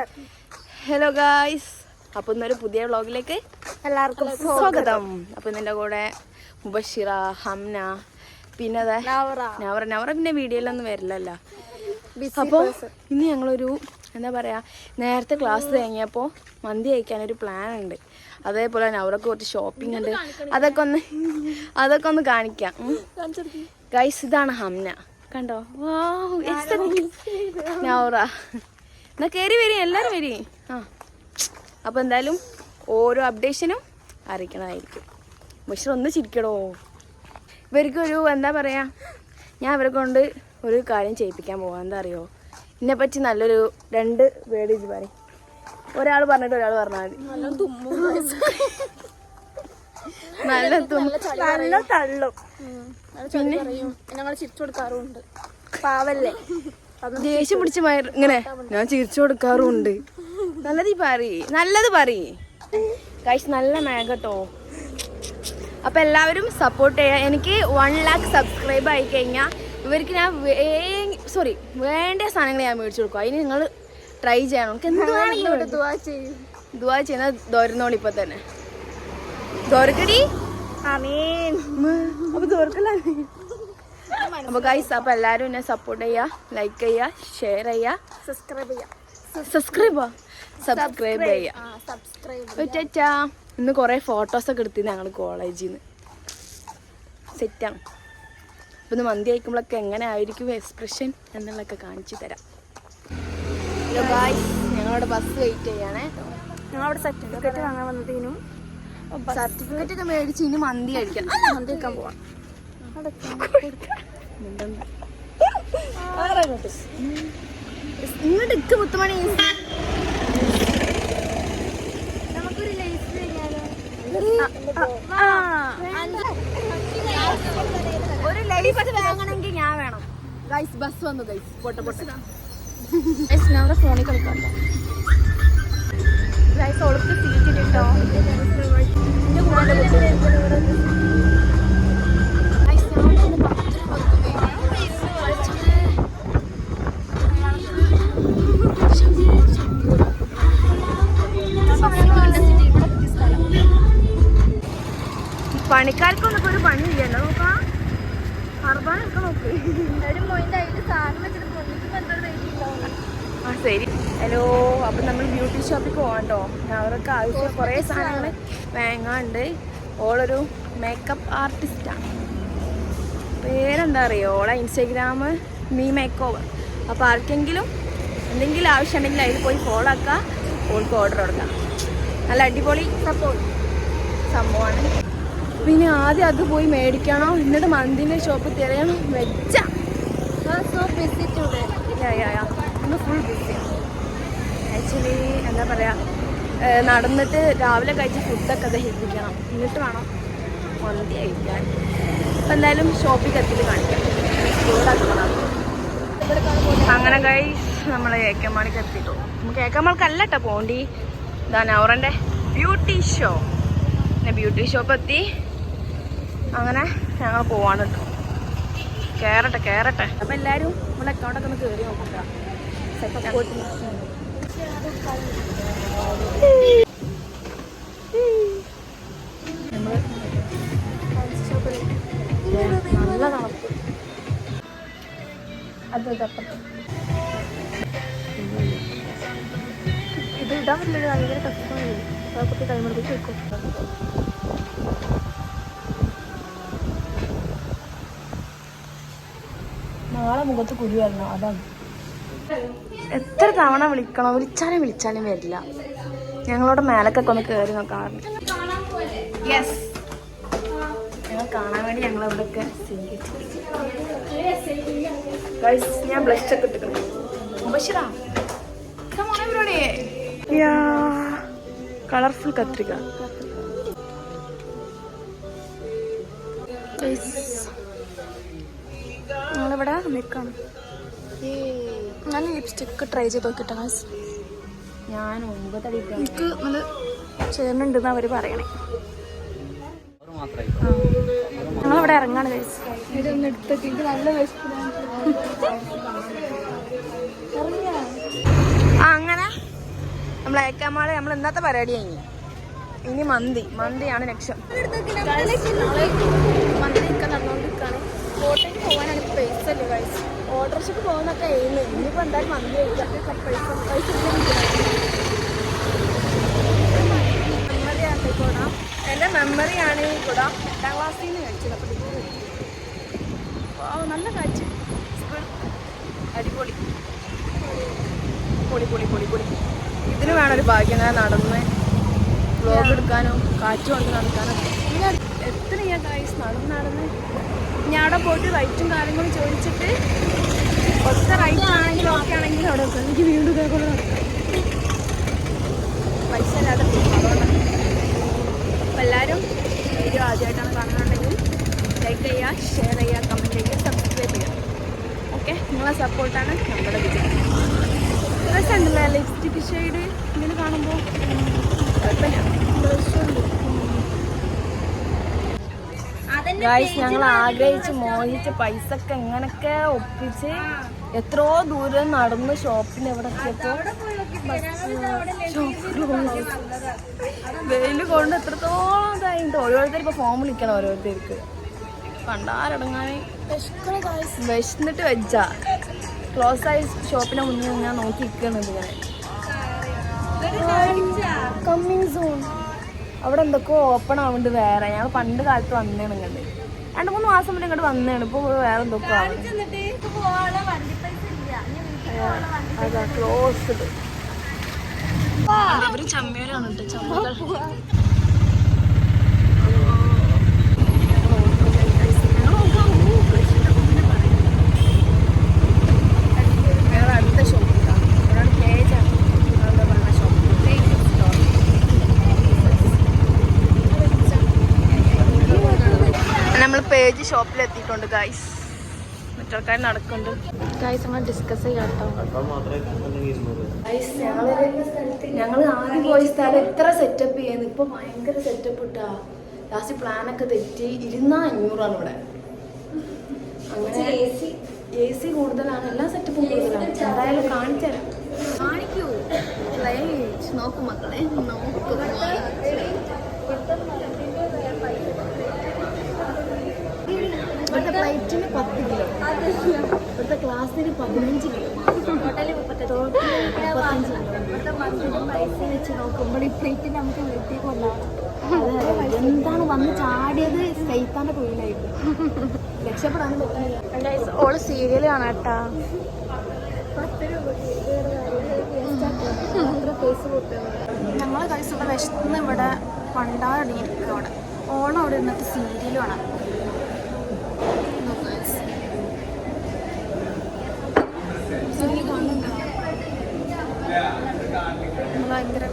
Hello guys അപ്പോൾ ഇന്നൊരു പുതിയ വ്ളോഗിലേക്ക് എല്ലാവർക്കും സ്വാഗതം. അപ്പോൾ നിന്റെ കൂടെ മുബഷിറ ഹംന പിന്നെ നവറ. നവറ. പിന്നെ വീഡിയോയിലൊന്നും വരില്ലല്ലോ. അപ്പൊ അപ്പോൾ. ഇന്ന് ഞങ്ങളൊരു എന്താ പറയാ നേരത്തെ ക്ലാസ് കഴിഞ്ഞപ്പോൾ മന്തി കഴിക്കാനൊരു പ്ലാൻ ഉണ്ട്. അതേപോലെ നവറക്ക് കുറച്ച് ഷോപ്പിംഗ് ഉണ്ട്. അതൊക്കെ ഒന്ന് അതൊക്കെ ഒന്ന് കാണിക്കാം. ഗൈസ് ഇതാണ് ഹംന. കണ്ടോ? വാ നവറ. എന്നാ കയറി വരി എല്ലാവരും വരി. ആ. അപ്പോൾ എന്തായാലും ഓരോ അപ്ഡേഷനും അറിയിക്കണമായിരിക്കും. മുഷർ ഒന്ന് ചിരിക്കടോ. ഇവർക്കൊരു എന്താ പറയുക ഞാൻ ഇവരെ കൊണ്ട് ഒരു കാര്യം ചെയ്യിപ്പിക്കാൻ പോകാം എന്താ അറിയോ? എന്നെ പറ്റി നല്ലൊരു രണ്ട് വേർഡ് ഇത് പറയും. ഒരാൾ പറഞ്ഞിട്ട് ഒരാൾ പറഞ്ഞാൽ മതി. നല്ല തുമ്മ നല്ല തള്ളും. പിന്നെ? ഞങ്ങൾ ചിരിച്ചു കൊടുക്കാറുണ്ട് പാവല്ലേ? ദേഷ്യം പിടിച്ച മയർ ഇങ്ങനെ ഞാൻ ചിരിച്ചു കൊടുക്കാറുണ്ട് നല്ലത് പറ. നല്ലത് പറ. കഴിച്ച് നല്ല മേഘട്ടോ അപ്പൊ എല്ലാവരും സപ്പോർട്ട് ചെയ്യാം. എനിക്ക് വൺ ലാക്ക് സബ്സ്ക്രൈബ് ആയി കഴിഞ്ഞാൽ ഇവർക്ക് ഞാൻ സോറി വേണ്ട സാധനങ്ങൾ ഞാൻ മേടിച്ചു കൊടുക്കും. അതിന് നിങ്ങൾ ട്രൈ ചെയ്യണം. എനിക്ക് ദുവാ ചെയ്യുന്ന ദോരുന്നോളി ഇപ്പൊ തന്നെ. ദോരക്കടി? ആമീൻ. അപ്പൊ ദോർക്കല്ലേ അപ്പൊ ഗൈസ് അപ്പോൾ എല്ലാവരും എന്നെ സപ്പോർട്ട് ചെയ്യുക ലൈക്ക് ചെയ്യുക ഷെയർ ചെയ്യുക സബ്സ്ക്രൈബ് ചെയ്യുക സബ്സ്ക്രൈബ് സബ്സ്ക്രൈബ് ചെയ്യുക ഇന്ന് കുറെ ഫോട്ടോസ് ഒക്കെ എടുത്തി ഞങ്ങൾ കോളേജിൽ നിന്ന് സെറ്റാണ് അപ്പൊ ഇന്ന് മന്തി കഴിക്കുമ്പോഴൊക്കെ എങ്ങനെ ആയിരിക്കും എക്സ്പ്രഷൻ എന്നുള്ളതൊക്കെ കാണിച്ചു തരാം. ഹലോ ഗായ്സ് ഞങ്ങളവിടെ ബസ് വെയിറ്റ് ചെയ്യണേ. ഞങ്ങളവിടെ സർട്ടിഫിക്കറ്റ് വാങ്ങാൻ വന്നതിനും. സർട്ടിഫിക്കറ്റ് ഒക്കെ മേടിച്ച് ഇനി മന്തി കഴിക്കണം മന്തി വെക്കാൻ പോവാം. ഇങ്ങോട്ട് ഇക്ക് മുത്തുമണി. നമുക്കൊരു ലൈഫ് ഒരു ലൈഫ് വാങ്ങണമെങ്കിൽ ഞാൻ വേണം. ഗൈസ് ബസ് വന്നു ഗൈസ് പൊട്ട പൊട്ട. നമ്മുടെ ഫോണിൽ കളിക്കാം ഗൈസ് ഒളുക്ക് സീറ്റ് പണിക്കാർക്കൊന്നും ഒരു പണിയില്ലല്ലോ നോക്കാം? അർബാനൊക്കെ നോക്ക്. ആ ശരി. ഹലോ അപ്പം നമ്മൾ ബ്യൂട്ടി ഷോപ്പിൽ പോകണ്ടോ അവർക്ക് ആവശ്യം കുറേ സാധനങ്ങൾ വാങ്ങാണ്ട് ഓളൊരു മേക്കപ്പ് ആർട്ടിസ്റ്റാണ് പേരെന്താ അറിയോ ഓളെ ഇൻസ്റ്റാഗ്രാം മീ മേക്ക് ഓവർ അപ്പോൾ ആർക്കെങ്കിലും എന്തെങ്കിലും ആവശ്യമുണ്ടെങ്കിൽ അതിൽ പോയി ഫോളോ ആക്കുക ഓൾക്ക് ഓർഡർ കൊടുക്കാം. നല്ല അടിപൊളി സപ്പോർട്ട് സംഭവമാണ്. പിന്നെ ആദ്യം അത് പോയി മേടിക്കണോ? എന്നിട്ട് മന്തിന്റെ ഷോപ്പ് തിരയണം. വെച്ച. ഇന്ന് ഫുൾ ബിസി ആക്ച്വലി എന്താ പറയുക നടന്നിട്ട് രാവിലെ കഴിച്ച ഫുഡൊക്കെ ദഹിപ്പിക്കണം എന്നിട്ട് വേണം മന്തി കഴിക്കാൻ. അപ്പം എന്തായാലും ഷോപ്പിൽ എത്തിയിട്ട് കാണിക്കാം. അങ്ങനെ കൈ നമ്മൾ ഏക്കമാളിക്ക് എത്തിയിട്ടു. നമുക്ക് ഏക്കമാൾക്കല്ല കേട്ടോ പോണ്ടി. ഇതാ നവറന്റെ ബ്യൂട്ടി ഷോ പിന്നെ ബ്യൂട്ടി ഷോപ്പ് എത്തി. അങ്ങനെ ഞങ്ങൾ പോവാണ് കേട്ടോ കേറട്ടെ കേറട്ടെ. അപ്പൊ എല്ലാരും നമ്മുടെ അക്കൗണ്ടൊക്കെ ഒന്ന് കേറി നോക്കാം നല്ല തണുപ്പ് അത് ഇതപ്പുറത്ത് ഇത് ഇടാൻ പറ്റില്ല ഭയങ്കര ടഫാണ് കുട്ടി കൈമടുപ്പിച്ച് വെക്കും. നാളെ മുഖത്ത് കുരു വരണം അതാണ്. എത്ര തവണ വിളിക്കണോ? വിളിച്ചാലും വിളിച്ചാലും വരില്ല. ഞങ്ങളോട് മേലക്കൊക്കെ ഒന്ന് കയറി നോക്കാറുണ്ട് യെസ് കാണാൻ വേണ്ടി ഞങ്ങൾ ബ്ലഷ് മുബഷിറാ. കളർഫുൾ കത്രിക. ഞങ്ങളിവിടെ നിൽക്കണം. ഞാൻ ലിപ്സ്റ്റിക്ക് ട്രൈ ചെയ്ത് നോക്കിട്ടോ ഗൈസ് ഞാൻ എനിക്ക് നല്ല ചേർന്നുണ്ടെന്ന് അവർ പറയണേ. ഞങ്ങളിവിടെ ഇറങ്ങാണ് ഗൈസ് ഇതൊന്നും എടുത്തൊക്കെ. എനിക്ക് നല്ല ആ അങ്ങനെ. നമ്മൾ ഏക്കാമാളെ നമ്മൾ ഇന്നത്തെ പരിപാടി കഴിഞ്ഞു. ഇനി മന്തി. മന്തിയാണ് ലക്ഷ്യം. മന്തി നിൽക്കാൻ നടന്നുകൊണ്ടിരിക്കുകയാണ്. ഹോട്ടലിൽ പോകാനാണ് പൈസ അല്ലേ കഴിച്ച് ഓട്ടോറിക്ഷക്ക് പോകുന്നൊക്കെ ചെയ്യുന്നത് ഇനിയിപ്പോൾ എന്തായാലും മന്തി കഴിക്കാം പൈസ പൈസ മെമ്മറിയാണ് കൂട എന്റെ മെമ്മറിയാണ് ഈ കുട എട്ടാം ക്ലാസ്സിൽ നിന്ന് കഴിച്ചത് അപ്പോൾ നല്ല കാറ്റ്. അടിപൊളി. പൊളി പൊളി പൊളി പൊളി. ഇതിന് വേണൊരു ഭാഗ്യം ഞാൻ നടന്ന് വ്ലോഗ് എടുക്കാനോ കാറ്റ് കൊണ്ട് നടക്കാനോ. ഇങ്ങനെ ഞാൻ ഗൈസ് നടന്ന് നടന്ന്. ഞാൻ അവിടെ പോയിട്ട് റൈറ്റും കാര്യങ്ങളും ചോദിച്ചിട്ട് ഒറ്റ റൈറ്റ് ആണെങ്കിലും ഓക്കെ ആണെങ്കിലും അവിടെ വെക്കാം എനിക്ക് വീണ്ടും ഇതേപോലെ പൈസ ഇല്ലാതെ അപ്പം എല്ലാവരും വീഡിയോ ആദ്യമായിട്ടാണ് കാണുന്നുണ്ടെങ്കിൽ ലൈക്ക് ചെയ്യുക ഷെയർ ചെയ്യുക കമന്റ് ചെയ്യുക സബ്സ്ക്രൈബ് ചെയ്യുക. ഓക്കെ നിങ്ങളെ സപ്പോർട്ടാണ് നമ്മുടെ വിജയം രസമുണ്ടല്ലേ? ലിപ്സ്റ്റിക് ഷെയ്ഡ് ഇങ്ങനെ കാണുമ്പോൾ ഗായ്സ് ഞങ്ങൾ ആഗ്രഹിച്ച് മോഹിച്ച് പൈസ ഒക്കെ എങ്ങനൊക്കെ ഒപ്പിച്ച് എത്രയോ ദൂരം നടന്ന് ഷോപ്പിന് എവിടെ വെയിൽ കൊണ്ട് എത്രത്തോളം ഇതായിട്ട് ഓരോരുത്തർ ഇപ്പൊ ഫോം വിളിക്കണം ഓരോരുത്തർക്ക്. പണ്ടാരടങ്ങാൻ വിശന്നിട്ട് വെച്ചാ. ക്ലോസ് ആയി ഷോപ്പിനെ മുന്നിൽ ഞാൻ നോക്കി നിൽക്കുന്നത് ഇങ്ങനെ കമ്മിങ് സൂൺ അവിടെ എന്തൊക്കെയോ ഓപ്പൺ ആവുന്നുണ്ട് വേറെ. ഞങ്ങൾ പണ്ട് കാലത്ത് വന്നേണ് ഇങ്ങോട്ട്. രണ്ട് മൂന്ന് മാസം മുന്നേ ഇങ്ങോട്ട് വന്നേണ് ഇപ്പൊ വേറെ എന്തൊക്കെ അതാ ക്ലോസ്ഡ് അവർ ചമ്മേലാണ് കേട്ടോ. ചമ്മ വേറെ അടുത്ത ഷോപ്പ് ഒരാൾ പേജാണ് എന്താ പറയുക ഷോപ്പ് പേജ് സ്റ്റോർ നമ്മൾ പേജ് ഷോപ്പിൽ എത്തിയിട്ടുണ്ട് ഗൈസ് മറ്റാൾക്കാർ നടക്കുന്നുണ്ട്. ഗൈസ് നമ്മൾ ഡിസ്കസ് ചെയ്യാട്ടോ ഗൈസ് ഞങ്ങൾ ആദ്യം പോയ സ്ഥലം എത്ര സെറ്റപ്പ് ചെയ്യുന്നു? ഇപ്പൊ ഭയങ്കര സെറ്റപ്പ് ഇട്ടാ ലാസ്റ്റ് പ്ലാനൊക്കെ തെറ്റി. ഇരുന്ന അഞ്ഞൂറാണ് ഇവിടെ. അങ്ങനെ എ സി കൂടുതലാണ്. എല്ലാ സെറ്റപ്പും കൂടുതലാണ്. എന്തായാലും കാണിച്ചു തരാം. കാണിക്കൂ. നോക്കൂ മക്കളെ. നോക്കൂ. ഇവിടുത്തെ പ്ലേറ്റിന് പത്ത് കിലോ. ഇവിടുത്തെ ക്ലാസ്സിന് പതിനഞ്ച് കിലോ. മുപ്പത്തഞ്ച് കിലോ. പൈസ വെച്ച് നോക്കുമ്പോൾ ഈ പ്ലേറ്റ് നമുക്ക് വീട്ടിൽ കൊണ്ടാണ് എന്താണ് വന്ന് ചാടിയത്? സൈത്താന്റെ കുഴിയിലായിരുന്നു. ഗൈസ് ഓൾ സീരിയൽ കാണാട്ടാ. ഞങ്ങൾ കഴിച്ച് ഇവിടെ വിശന്ന് ഇവിടെ പണ്ടാറടങ്ങിയിരിക്കുക അവിടെ. ഓണം അവിടെ ഇരുന്നിട്ട് സീരിയൽ കാണാം. ഭയങ്കര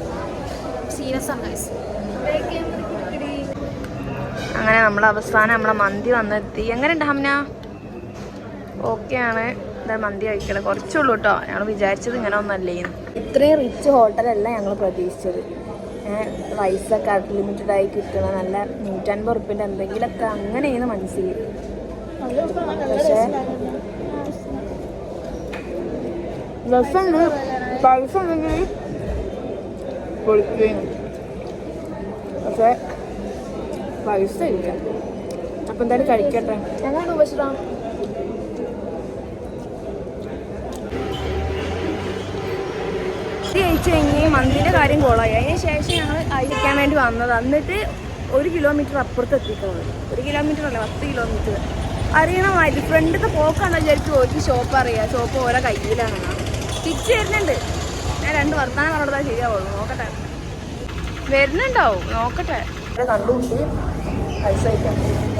സീരിയസ് ആണ് അങ്ങനെ നമ്മൾ അവസാനം നമ്മളെ മന്തി വന്നെത്തി. എങ്ങനെയുണ്ട് ഹംന? ഓക്കെ ആണ്. ഇതാ മന്തി കഴിക്കണം. കുറച്ചുള്ളൂ കേട്ടോ ഞങ്ങൾ വിചാരിച്ചത് ഇങ്ങനെ ഒന്നല്ലേ ഇത്രയും റിച്ച് ഹോട്ടലല്ല ഞങ്ങൾ പ്രതീക്ഷിച്ചത്. റൈസൊക്കെ അൺലിമിറ്റഡ് ആയി കിട്ടണ. നല്ല നൂറ്റൻപത് ഉറുപ്പിന്റെ എന്തെങ്കിലുമൊക്കെ അങ്ങനെയാണ് മനസ്സിൽ പക്ഷേ രസമുണ്ട് പൈസ ഉണ്ടെങ്കിൽ പൊളിക്കുകയും പക്ഷേ പൈസ ഇല്ല അപ്പം എന്തായാലും കഴിക്കട്ടെ ഞങ്ങളുടെ ഉപശ്രാം കഴിച്ചു കഴിഞ്ഞ് മന്തിന്റെ കാര്യം കോളായി അതിന് ശേഷം ഞങ്ങൾ അയക്കാൻ വേണ്ടി വന്നത്. എന്നിട്ട് ഒരു കിലോമീറ്റർ അപ്പുറത്ത് എത്തിക്കുന്നത് ഒരു കിലോമീറ്റർ അല്ല പത്ത് കിലോമീറ്റർ അറിയണമായിട്ട് ഫ്രണ്ടിലത്തെ പോക്കാണെന്ന് വിചാരിച്ചു പോയിട്ട് ഷോപ്പ് അറിയാം. ഷോപ്പ് ഓരോ കയ്യിലാണ് തിരിച്ചു വരുന്നുണ്ട്. ഞാൻ രണ്ട് വർത്താനം പറഞ്ഞതാ ശരിയാവുള്ളൂ നോക്കട്ടെ. വരുന്നുണ്ടാവും. നോക്കട്ടെ. കണ്ടുപിടിച്ച് പൈസ അയക്കാം.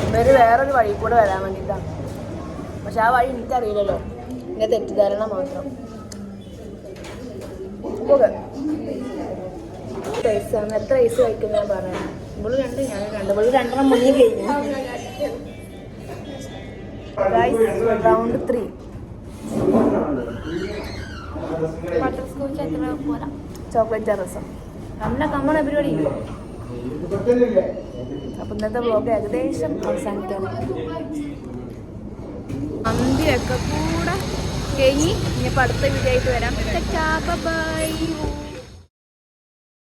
ഇവർ വേറൊരു വഴി കൂടെ വരാൻ വേണ്ടിയിട്ടാണ് പക്ഷെ ആ വഴി എനിക്കറിയില്ലല്ലോ. എന്നെ തെറ്റിദ്ധാരണ മാത്രം. റൈസാണ് എത്ര റൈസ് കഴിക്കും ഞാൻ പറയാം. ഇവൾ രണ്ട് ഞാൻ രണ്ട്. ഇവൾ രണ്ടെണ്ണം മുന്നിൽ കഴിഞ്ഞു. റൗണ്ട് ത്രീ ചോക്ലേറ്റ് ടെറസം നമ്മുടെ കമ്മണ പരിപാടി. അപ്പൊ ഇന്നത്തെ വ്ലോഗ് ഏകദേശം അവസാനിക്കാണ് അന്തിയൊക്കെ കൂടെ കഴിഞ്ഞ് ഇനി അടുത്ത വീഡിയോ ആയിട്ട് വരാം. ബൈ.